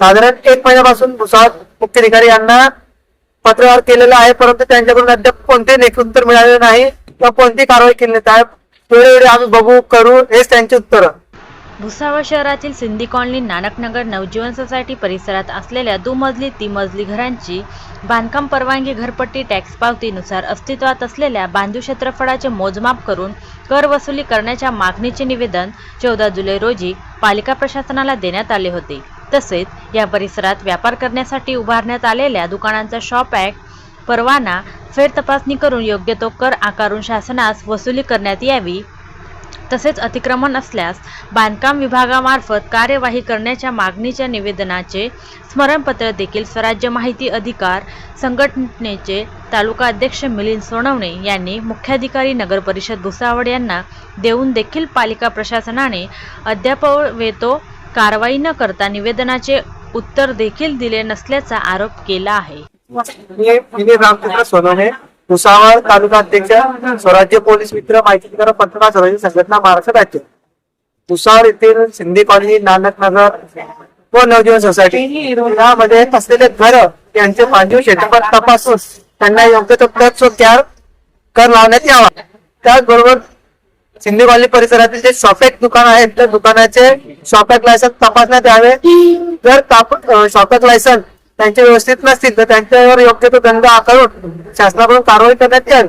साधारण एक महिन्यापासून भुसावळ मुख्याधिकारी यांना पत्रव्यवहार केलेला आहे परंतु त्यांच्याकडून अद्याप कोणते लेखी मिळालेलं नाही. किंवा कोणती कारवाई केली नाही. साहेब वेळोवेळी आम्ही बघू करू हेच त्यांचे उत्तर. भुसावळ शहरातील सिंधी कॉलनी नानकनगर नवजीवन सोसायटी परिसरात असलेल्या दुमजली तिमजली घरांची बांधकाम परवानगी घरपट्टी टॅक्स पावतीनुसार अस्तित्वात असलेल्या बांधू क्षेत्रफळाचे मोजमाप करून कर वसुली करण्याच्या मागणीचे निवेदन चौदा जुलै रोजी पालिका प्रशासनाला देण्यात आले होते. तसेच या परिसरात व्यापार करण्यासाठी उभारण्यात आलेल्या दुकानांचा शॉप ॲक्ट परवाना फेर तपासणी करून योग्य तो कर आकारून शासनास वसुली करण्यात यावी तसेच अतिक्रमण असल्यास बांधकाम विभागामार्फत कार्यवाही करण्याच्या मागणीच्या निवेदनाचे स्मरणपत्र देखील स्वराज्य माहिती अधिकार संघटनेचे तालुका अध्यक्ष मिलिंद सोनवणे यांनी मुख्याधिकारी नगर परिषद भुसावळ यांना देऊन देखील पालिका प्रशासनाने अद्याप वेतो कारवाई न करता निवेदनाचे उत्तर देखील दिले नसल्याचा आरोप केला आहे. भुसावळ तालुका अध्यक्ष स्वराज्य पोलीस मित्र माहिती अधिकार पत्रकार स्वराज्य संघटना महाराष्ट्र राज्य. भुसावळ येथील सिंधी कॉलनी नानक नगर व नवजीवन सोसायटी. यामध्ये असलेले घर यांचे बांधीव क्षेत्रफळ तपासून त्यांना योग्य तो कर कर लावण्यात यावा. त्याचबरोबर सिंधी कॉलनी परिसरातील जे शॉपेक दुकान आहेत त्या दुकानाचे शॉपेक लायसन तपासण्यात यावे. जर शॉपेक लायसन त्यांचे व्यवस्थित नसतील तर त्यांच्यावर योग्य तो दंड आकारून शासनाकडून कारवाई करण्यात यावी.